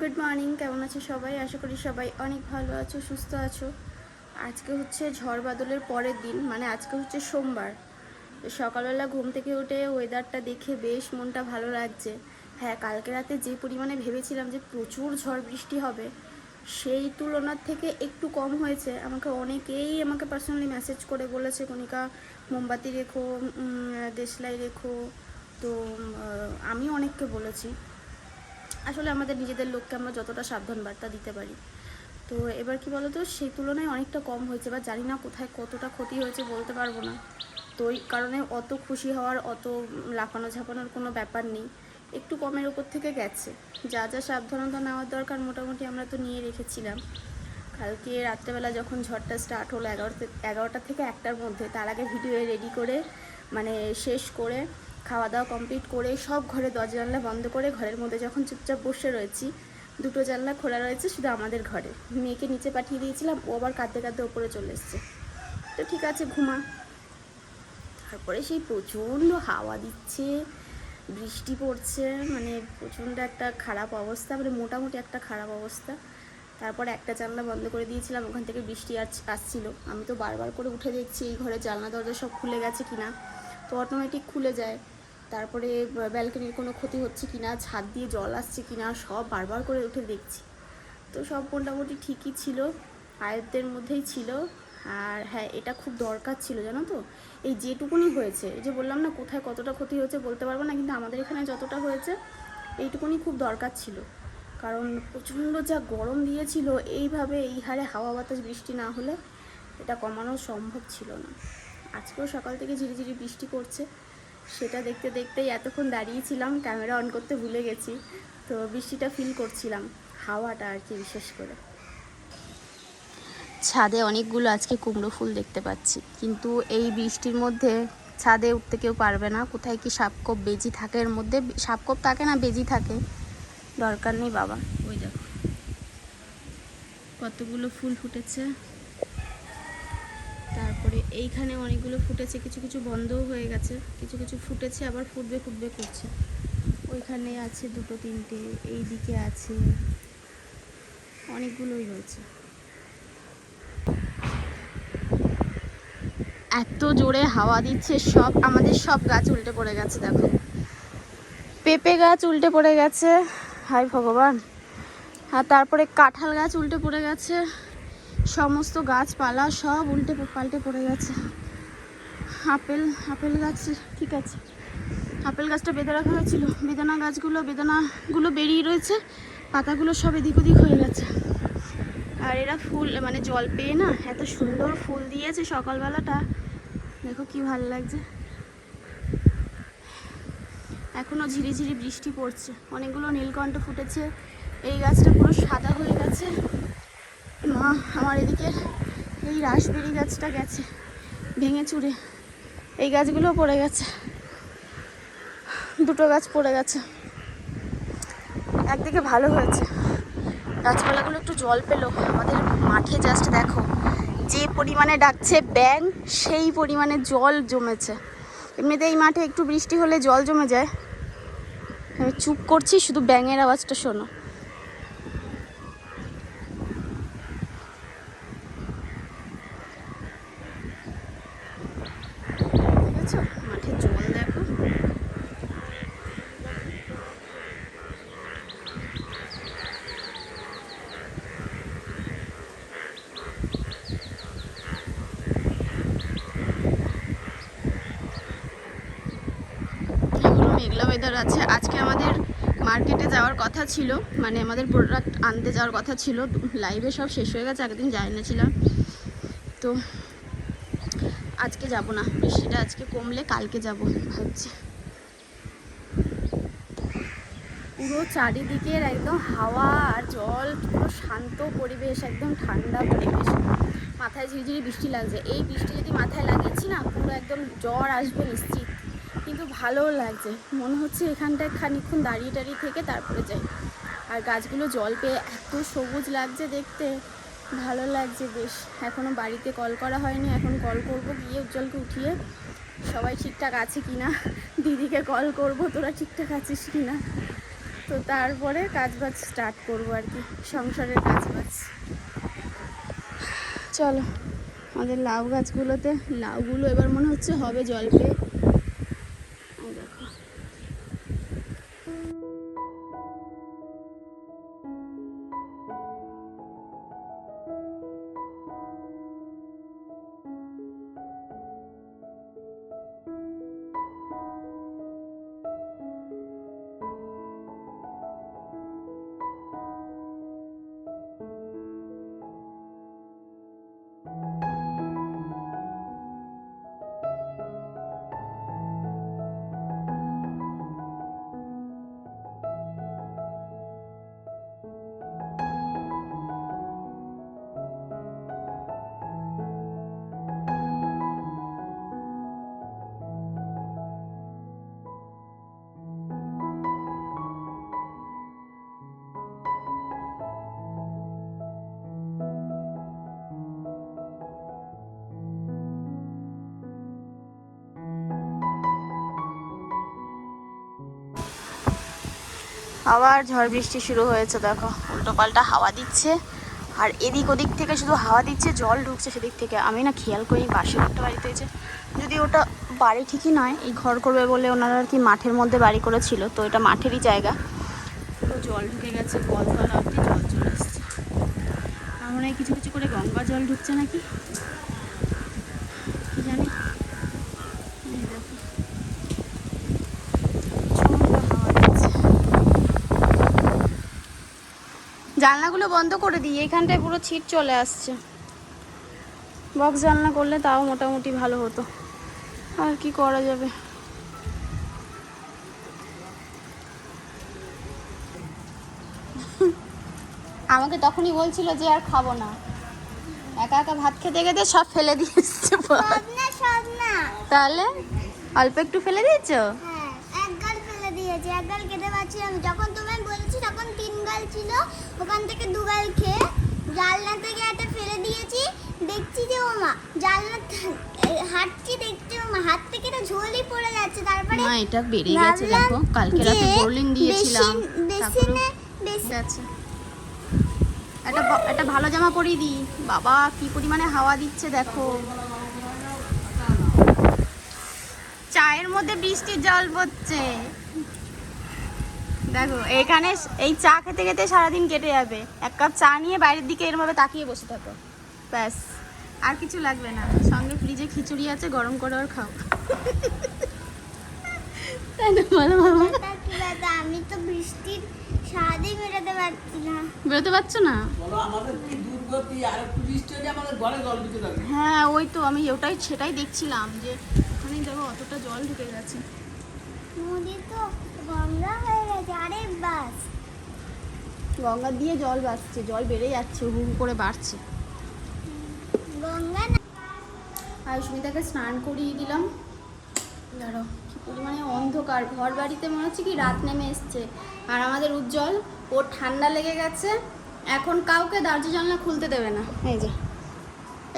Good morning কেমন আছো সবাই? আশা করি সবাই অনেক ভালো আছো, সুস্থ আছো। আজকে হচ্ছে ঝড় বাদলের পরের দিন মানে আজকে হচ্ছে সোমবার। সকালবেলা ঘুম থেকে উঠে ওয়েদারটা দেখে বেশ মনটা ভালো লাগছে। হ্যাঁ কালকে রাতে যে পরিমাণে ভেবেছিলাম যে প্রচুর ঝড় বৃষ্টি হবে, সেই তুলনার থেকে একটু কম হয়েছে। আমাকে অনেকেই আমাকে পার্সোনালি মেসেজ করে বলেছে, কণিকা, মোমবাতি রেখো দেশলাই রেখো। তো আমি অনেককে বলেছি। আসলে আমাদের নিজেদের লোককে আমরা যতটা সাবধান বার্তা দিতে পারি। তো এবার কি বলতো সেই তুলনায় অনেকটা কম হয়েছে বা জানি না কোথায় কতটা ক্ষতি হয়েছে বলতে পারব না। তো ওই কারণে অত খুশি হওয়ার, অত লাফানো ঝাপানোর কোনো ব্যাপার নেই। একটু কমের ওপর থেকে গেছে। যা যা সাবধানতা নেওয়ার দরকার মোটামুটি আমরা তো নিয়ে রেখেছিলাম। কালকে রাত্রেবেলা যখন ঝড়টা স্টার্ট হলো এগারোটা এগারোটা থেকে একটার মধ্যে, তার আগে ভিডিও রেডি করে মানে শেষ করে খাওয়া দাওয়া কমপ্লিট করে সব ঘরে দরজা জানলা বন্ধ করে ঘরের মধ্যে যখন চুপচাপ বসে রয়েছি, দুটো জানলা খোলা রয়েছে শুধু আমাদের ঘরে। মেয়েকে নিচে পাঠিয়ে দিয়েছিলাম, ও আবার কাঁদতে কাঁদতে ওপরে চলে এসছে। তো ঠিক আছে, ঘুমা। তারপরে সেই প্রচণ্ড হাওয়া দিচ্ছে, বৃষ্টি পড়ছে মানে প্রচণ্ড একটা খারাপ অবস্থা মানে মোটামুটি একটা খারাপ অবস্থা। তারপর একটা জানলা বন্ধ করে দিয়েছিলাম, ওখান থেকে বৃষ্টি আস- আসছিল। আমি তো বারবার করে উঠে দেখছি, এই ঘরে জানলা দরজা সব খুলে গেছে কিনা? তো অটোমেটিক খুলে যায়। তারপরে ব্যালকনির কোনো ক্ষতি হচ্ছে কিনা, ছাদ দিয়ে জল আসছে কিনা, সব বারবার করে উঠে দেখছি। তো সব মোটামুটি ঠিকই ছিল, আয়ত্তের মধ্যেই ছিল। আর হ্যাঁ এটা খুব দরকার ছিল, জানো তো? এই যেটুকুনি হয়েছে, এই যে বললাম না কোথায় কতটা ক্ষতি হয়েছে বলতে পারব না, কিন্তু আমাদের এখানে যতটা হয়েছে, এইটুকুনি খুব দরকার ছিল। কারণ প্রচণ্ড যা গরম দিয়েছিল, এইভাবে এই হারে হাওয়া বাতাস, বৃষ্টি না হলে এটা কমানো সম্ভব ছিল না। আজকেও সকাল থেকে ঝিরিঝিরি বৃষ্টি পড়ছে। সেটা দেখতে দেখতেই এতক্ষণ দাঁড়িয়েছিলাম ক্যামেরা অন করতে ভুলে গেছি তো বৃষ্টিটা ফিল করছিলাম হাওয়াটা আর কি বিশেষ করে। ছাদে অনেকগুলো আজকে কুমড়ো ফুল দেখতে পাচ্ছি কিন্তু এই বৃষ্টির মধ্যে ছাদে উঠতে কেউ পারবে না কোথায় কি সাপকোপ বেজি থাকে এর মধ্যে সাপকোপ থাকে না বেজি থাকে দরকার নেই বাবা। ওই দেখো কতগুলো ফুল ফুটেছে। তারপরে এইখানে অনেকগুলো ফুটেছে, কিছু কিছু বন্ধও হয়ে গেছে, কিছু কিছু ফুটেছে, আবার ফুটবে ফুটবে করছে ওইখানে আছে দুটো, তিনটে এই দিকে আছে, অনেকগুলোই হয়েছে এত জোরে হাওয়া দিচ্ছে সব, আমাদের সব গাছ উল্টে পড়ে গেছে, দেখো। পেঁপে গাছ উল্টে পড়ে গেছে হাই ভগবান। আর তারপরে কাঁঠাল গাছ উল্টে পড়ে গেছে। সমস্ত গাছপালা সব উল্টে পাল্টে পড়ে গেছে। আপেল আপেল গাছ, ঠিক আছে। আপেল গাছটা বেঁধে রাখা হয়েছিল। বেদানা গাছগুলো, বেদানাগুলো বেরিয়ে রয়েছে। পাতাগুলো সব এদিক ওদিক হয়ে গেছে। আর এরা ফুল মানে জল পেয়ে না এত সুন্দর ফুল দিয়েছে সকালবেলাটা। দেখো কি ভালো লাগছে। এখনও ঝিরিঝিরি বৃষ্টি পড়ছে। অনেকগুলো নীলকণ্ঠ ফুটেছে। এই গাছটা পুরো সাদা হয়ে গেছে। আমার এদিকে এই রাসবেরি গাছটা গেছে, ভেঙে চুরে। এই গাছগুলো পড়ে গেছে। দুটো গাছ পড়ে গেছে। একদিকে ভালো হয়েছে। গাছপালাগুলো একটু জল পেল। আমাদের মাঠে জাস্ট দেখো, যে পরিমাণে ডাকছে ব্যাং সেই পরিমাণে জল জমেছে। এমনিতে এই মাঠে একটু বৃষ্টি হলে জল জমে যায়। আমি চুপ করছি, শুধু ব্যাঙের আওয়াজটা শোনো দেখেছ মাঠে জল দেখো এখনও আছে। আজকে আমাদের মার্কেটে যাওয়ার কথা ছিল মানে আমাদের প্রোডাক্ট আনতে যাওয়ার কথা ছিল। লাইভে সব শেষ হয়ে গেছে, একদিন দিন যাই এনেছিলাম। তো আজকে যাব না, বৃষ্টিটা আজকে কমলে কালকে যাব ভাবছি। পুরো চারিদিকের একদম হাওয়া আর জল, পুরো শান্ত পরিবেশ, একদম ঠান্ডা পরিবেশ। মাথায় ঝিরিঝিরি বৃষ্টি লাগছে। এই বৃষ্টি যদি মাথায় লাগিয়েছি না, পুরো একদম জ্বর আসবে নিশ্চিত। কিন্তু ভালোও লাগছে। মনে হচ্ছে এখানটায় খানিকক্ষণ দাঁড়িয়ে টাড়িয়ে থেকে তারপরে যাই। আর গাছগুলো জল পেয়ে এত সবুজ লাগছে দেখতে। ভালো লাগছে বেশ। এখনও বাড়িতে কল করা হয়নি। এখন কল করব গিয়ে উজ্জ্বলকে উঠিয়ে। সবাই ঠিকঠাক আছে কি না দিদিকে কল করব, তোরা ঠিকঠাক আছিস কি না তো তারপরে কাজ বাজ স্টার্ট করব আর কি। সংসারের কাজ বাজ চলো, আমাদের লাউ গাছগুলোতে, লাউগুলো এবার মনে হচ্ছে হবে জল পেয়ে। আবার ঝড় বৃষ্টি শুরু হয়েছে, দেখো। উল্টো পাল্টা হাওয়া দিচ্ছে। আর এদিক ওদিক থেকে শুধু হাওয়া দিচ্ছে, জল ঢুকছে সেদিক থেকে। আমি না খেয়াল করি পাশের একটা বাড়িতে হয়েছে যদি ওটা বাড়ি ঠিকই নয়, এই ঘর করবে বলে ওনারা আর কি মাঠের মধ্যে বাড়ি করেছিল, তো এটা মাঠেরই জায়গা। তো জল ঢুকে গেছে কলতলা অব্দি জল চলে এসছে। আর মনে কিছু কিছু করে গঙ্গা জল ঢুকছে নাকি কি জানি এই দেখো প্রচণ্ড হাওয়া দিচ্ছে জানলাগুলো বন্ধ করে দিই এইখানটায় পুরো ছিট চলে আসছে। বক্স জানলা করলে তাও মোটামুটি ভালো হতো। আর কি করা যাবে? আমাকে তখনই বলছিল যে আর খাব না। একা একা ভাত খেতে খেতে সব ফেলে দিয়ে এসছে সব না সব না তাহলে অল্প একটু ফেলে দিয়েছ? হ্যাঁ এক গাল ফেলে দিয়েছে এক গাল খেতে পারছি আমি। যখন তখন গাল ছিল ওখান থেকে দু গাল খেয়ে জানলা থেকে একটা ফেলে দিয়েছি দেখছি যে ও মা জানলা হাঁটছি দেখছি ও মা হাত থেকে তো ঝোলই পড়ে যাচ্ছে তারপরে না এটা বেড়ে গেছে দেখো কালকে রাতে বোরলিন দিয়েছিলাম বেসিন- বেসিনে বেসিন গেছে একটা একটা ভালো জামা পরিয়ে দিই। বাবা কি পরিমাণে হাওয়া দিচ্ছে দেখো। চায়ের মধ্যে বৃষ্টির জল পড়ছে। দেখো এখানে এই চা খেতে খেতে সারাদিন কেটে যাবে। এক কাপ চা নিয়ে বাইরের দিকে এরমভাবে তাকিয়ে বসে থাকো। ব্যাস আর কিছু লাগবে না। সঙ্গে ফ্রিজে খিচুড়ি আছে গরম করে ওর খাও। তাই না বলো বাবা। তা আমি তো বৃষ্টির স্বাদই মেটাতে পারছি না। বেরোতে পারছ না? বলো আমাদের কি দুর্গতি? আর একটু বৃষ্টি হলে আমাদের ঘরে জল ঢুকে যাবে। হ্যাঁ ওই তো আমি ওটাই সেটাই দেখছিলাম যে ওখানে দেখো অতটা জল ঢুকে গেছে। নদী তো গঙ্গা হয়ে গেছে আরে বাস। গঙ্গা দিয়ে জল বাড়ছে জল বেড়ে যাচ্ছে হু হু করে বাড়ছে। গঙ্গা আর সুমিতাকে স্নান করিয়ে দিলাম। ধরো কি পরিমাণে অন্ধকার। ঘর বাড়িতে মনে হচ্ছে কি রাত নেমে এসছে। আর আমাদের উজ্জ্বল ওর ঠান্ডা লেগে গেছে। এখন কাউকে দরজা জানলা খুলতে দেবে না। এই যে।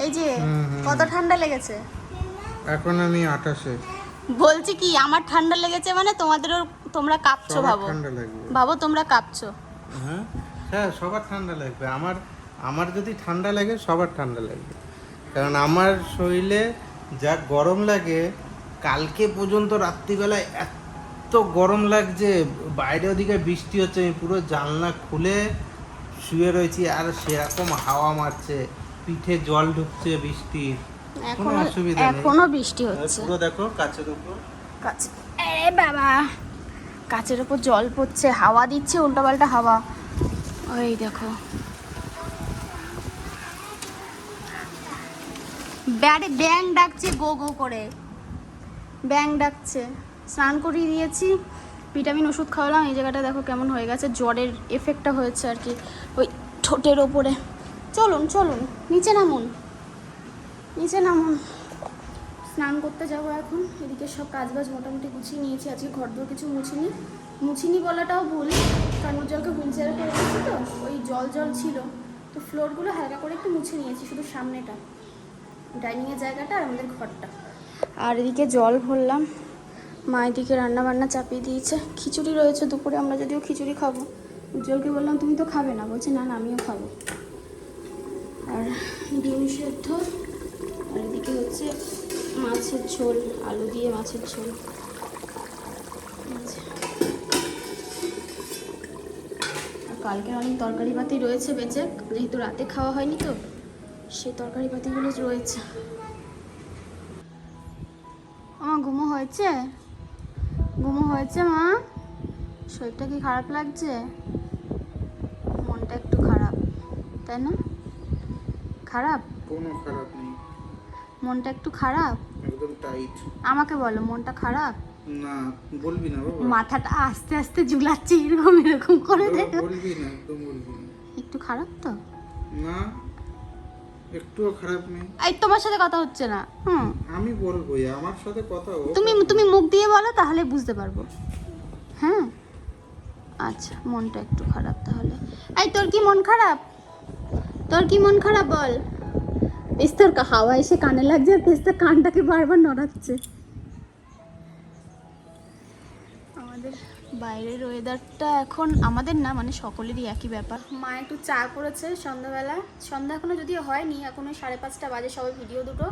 এই যে হুম, হুম। কত ঠান্ডা লেগেছে। এখন আমি আঠাশে বলছি কি আমার ঠান্ডা লেগেছে মানে তোমাদেরও তোমরা কাঁপছো ভাবো। ঠান্ডা লাগবে। ভাবো তোমরা কাঁপছো। হ্যাঁ? হ্যাঁ সবার ঠান্ডা লাগবে। আমার আমার যদি ঠান্ডা লাগে সবার ঠান্ডা লাগবে। কারণ আমার শরীরে যা গরম লাগে কালকে পর্যন্ত রাত্রিবেলায় এত গরম লাগছে বাইরে ওদিকে বৃষ্টি হচ্ছে আমি পুরো জানলা খুলে শুয়ে রয়েছি আর সেরকম হাওয়া মারছে পিঠে জল ঢুকছে বৃষ্টির। এখনও অসুবিধা এখনও বৃষ্টি হচ্ছে। পুরো দেখো কাছের উপর। কাছে এ বাবা কাছের ওপর জল পড়ছে হাওয়া দিচ্ছে উল্টোপাল্টা হাওয়া। ওই দেখো। ব্যারে ব্যাং ডাকছে গো গো করে। ব্যাং ডাকছে। স্নান করিয়ে দিয়েছি ভিটামিন ওষুধ খাওয়ালাম এই জায়গাটা দেখো কেমন হয়ে গেছে জ্বরের এফেক্টটা হয়েছে আর কি ওই ঠোঁটের ওপরে। চলুন চলুন নিচে নামুন। নিচে নামুন স্নান করতে যাব এখন। এদিকে সব কাজবাজ মোটামুটি গুছিয়ে নিয়েছি। আজকে ঘর দোর কিছু মুছিনি। মুছিনি বলাটাও ভুল। কারণ উজ্জ্বলকে হুইল করে দিয়েছি তো, ওই জল জল ছিল। তো ফ্লোরগুলো হালকা করে একটু মুছে নিয়েছি, শুধু সামনেটা। ডাইনিংয়ের জায়গাটা আর আমাদের ঘরটা। আর এদিকে জল ভরলাম। মা এদিকে রান্না বান্না চাপিয়ে দিয়েছে। খিচুড়ি রয়েছে দুপুরে, আমরা যদিও খিচুড়ি খাব। উজ্জ্বলকে বললাম, তুমি তো খাবে না। বলছে, না না, আমিও খাব। আর ডিম সেদ্ধ। আর এদিকে হচ্ছে মাছের ঝোল আলু দিয়ে মাছের ঝোল। কালকের অনেক তরকারি পাতি রয়েছে বেঁচে যেহেতু রাতে খাওয়া হয়নি তো সেই তরকারি পাতিগুলো রয়েছে। আমার ঘুমো হয়েছে? ঘুমো হয়েছে মা? শরীরটা কি খারাপ লাগছে? মনটা একটু খারাপ তাই না? খারাপ? কোনো খারাপ মনটা একটু খারাপ? একদম টাইট আমাকে বলো মনটা খারাপ? না বলবি না বাবা। মাথাটা আস্তে আস্তে ঝুলাচ্ছে এরকম এরকম করে দেখো। বলবি না একদম বলবি না। একটু খারাপ তো? না একটুও খারাপ নেই। এই তোমার সাথে কথা হচ্ছে না হুম। আমি বলবোই আমার সাথে কথা তুমি তুমি মুখ দিয়ে বলো তাহলে বুঝতে পারব। হ্যাঁ? আচ্ছা মনটা একটু খারাপ তাহলে। এই তোর কি মন খারাপ? তোর কি মন খারাপ বল? পেস্তার হাওয়া এসে কানে লাগছে আর পেস্তার কানটাকে বারবার নড়াচ্ছে। আমাদের বাইরের ওয়েদারটা এখন আমাদের না মানে সকলেরই একই ব্যাপার। মা একটু চা করেছে সন্ধ্যাবেলা। সন্ধ্যা এখনও যদিও হয়নি এখন ওই সাড়ে পাঁচটা বাজে সবাই ভিডিও দুটো।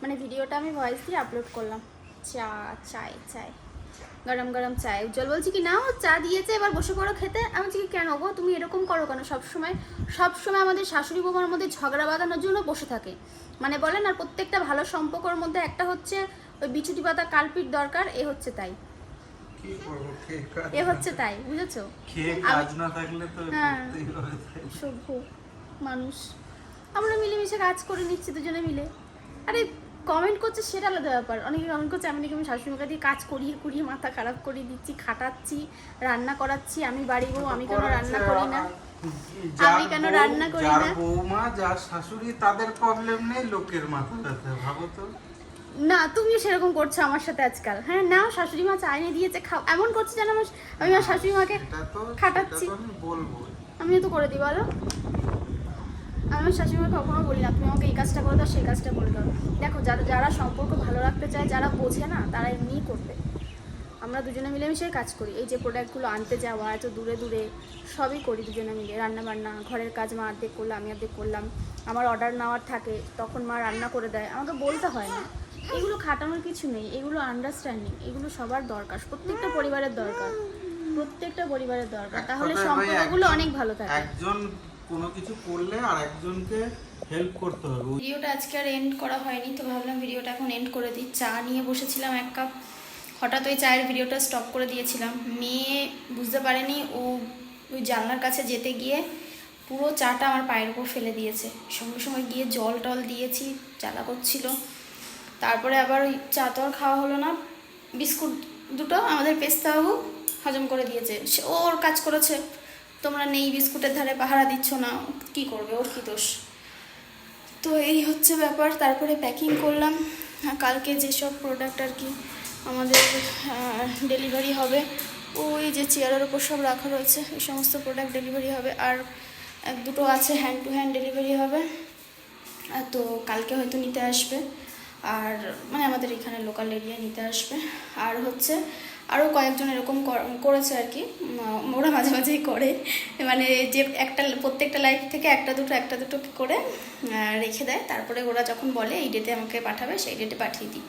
মানে ভিডিওটা আমি ভয়েস দিয়ে আপলোড করলাম। চা চাই চাই গরম গরম চাই উজ্জ্বল বলছি কি না ও চা দিয়েছে এবার বসে পড়ো খেতে। আমি বলছি কি কেন গো? তুমি এরকম করো কেন? সবসময় সবসময় আমাদের শাশুড়ি বৌমার মধ্যে ঝগড়া বাঁধানোর জন্য বসে থাকে। মানে বলেন আর প্রত্যেকটা ভালো সম্পর্কের মধ্যে একটা হচ্ছে ওই বিছুটি পাতা কালপিট দরকার এ হচ্ছে তাই। এ হচ্ছে তাই বুঝেছ? হ্যাঁ। সভ্য মানুষ। আমরা মিলেমিশে কাজ করে নিচ্ছি দুজনে মিলে। আরে কমেন্ট করছে সেটা আলাদা ব্যাপার। অনেকে কমেন্ট করছে আমি নাকি আমি শাশুড়িমাকে দিয়ে কাজ করিয়ে করিয়ে মাথা খারাপ করিয়ে দিচ্ছি খাটাচ্ছি রান্না করাচ্ছি আমি বাড়ি বউ আমি কেন রান্না করি না? আমি কেন রান্না করি না? বৌমা যার শাশুড়ি তাদের প্রবলেম নেই লোকের মাথা ব্যথা ভাবো তো। না তুমিও সেরকম করছ আমার সাথে আজকাল। হ্যাঁ নাও শাশুড়ি মা চাইনে দিয়েছে খাও। এমন করছে যেন আমার আমি আমার শাশুড়ি মাকে খাটাচ্ছি। সেটা আমি বলব আমিও তো করে দিই বলো। আমি আমার শাশুড়িমাকে কখনো বলি না তুমি আমাকে এই কাজটা করে দাও সেই কাজটা করে দাও। দেখো যারা যারা সম্পর্ক ভালো রাখতে চায় যারা বোঝে না তারা এমনিই করবে। আমরা দুজনে মিলেমিশে কাজ করি। এই যে প্রোডাক্টগুলো আনতে যাওয়া এত দূরে দূরে সবই করি দুজনে মিলে। রান্না বান্না ঘরের কাজ মা অর্ধেক করল আমি অর্ধেক করলাম। আমার অর্ডার নেওয়ার থাকে তখন মা রান্না করে দেয়। আমাকে বলতে হয় না। এগুলো খাটানোর কিছু নেই এগুলো আন্ডারস্ট্যান্ডিং এগুলো সবার দরকার প্রত্যেকটা পরিবারের দরকার। প্রত্যেকটা পরিবারের দরকার। তাহলে সম্পর্কগুলো অনেক ভালো থাকে। একজন কোনো কিছু করলে আর একজনকে হেল্প করতে হবে। ভিডিওটা আজকে আর এন্ড করা হয়নি, তো ভাবলাম ভিডিওটা এখন এন্ড করে দিই। চা নিয়ে বসেছিলাম এক কাপ। হঠাৎ ওই চায়ের ভিডিওটা স্টপ করে দিয়েছিলাম। মেয়ে বুঝতে পারেনি, ও ওই জানলার কাছে যেতে গিয়ে পুরো চাটা আমার পায়ের উপর ফেলে দিয়েছে। সঙ্গে সঙ্গে গিয়ে জল টল দিয়েছি, জ্বালা করছিল। তারপরে আবার ওই চা তো আর খাওয়া হলো না। বিস্কুট দুটো আমাদের পেস্তাবাবু হজম করে দিয়েছে। সে ওর কাজ করেছে। তোমরা নেই, বিস্কুটের ধারে পাহারা দিচ্ছ না, কি করবে, ওর কি দোষ? তো এই হচ্ছে ব্যাপার, তারপরে প্যাকিং করলাম। কালকে যেসব প্রোডাক্ট আর কি আমাদের ডেলিভারি হবে, ওই যে চেয়ারের ওপর সব রাখা রয়েছে, এই সমস্ত প্রোডাক্ট ডেলিভারি হবে। আর এক দুটো আছে হ্যান্ড টু হ্যান্ড ডেলিভারি হবে। তো কালকে হয়তো নিতে আসবে। আর মানে আমাদের এখানে লোকাল এরিয়ায় নিতে আসবে। আর হচ্ছে আরও কয়েকজন এরকম কর- করেছে আর কি। ওরা মাঝে মাঝেই করে। মানে যে একটা, প্রত্যেকটা লাইফ থেকে একটা দুটো একটা দুটো করে রেখে দেয়। তারপরে ওরা যখন বলে, এই ডেটে আমাকে পাঠাবে, সেই ডেটে পাঠিয়ে দিই।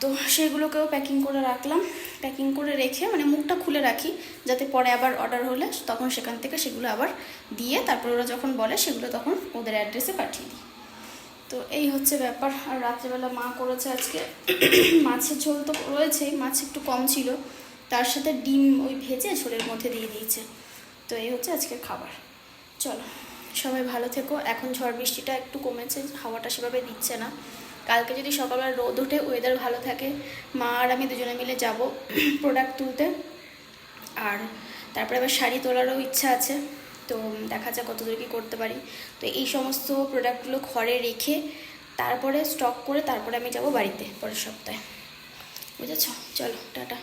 তো সেগুলোকেও প্যাকিং করে রাখলাম। প্যাকিং করে রেখে মানে মুখটা খুলে রাখি, যাতে পরে আবার অর্ডার হলে তখন সেখান থেকে সেগুলো আবার দিয়ে, তারপরে ওরা যখন বলে, সেগুলো তখন ওদের অ্যাড্রেসে পাঠিয়ে দিই। তো এই হচ্ছে ব্যাপার। আর রাত্রেবেলা মা করেছে আজকে। মাছের ঝোল তো রয়েছেই, মাছ একটু কম ছিল। তার সাথে ডিম ওই ভেজে ঝোলের মধ্যে দিয়ে দিয়েছে। তো এই হচ্ছে আজকের খাবার। চলো, সবাই ভালো থেকো। এখন ঝড় বৃষ্টিটা একটু কমেছে, হাওয়াটা সেভাবে দিচ্ছে না। কালকে যদি সকালবেলা রোদ ওঠে ওয়েদার ভালো থাকে। মা আর আমি দুজনে মিলে যাব প্রোডাক্ট তুলতে। আর তারপরে আবার শাড়ি তোলারও ইচ্ছা আছে। তো দেখা যাক কতদূর কি করতে পারি। তো এই সমস্ত প্রোডাক্টগুলো ঘরে রেখে তারপরে স্টক করে তারপরে আমি যাব বাড়িতে পরের সপ্তাহে। বুঝেছ? চলো, টাটা।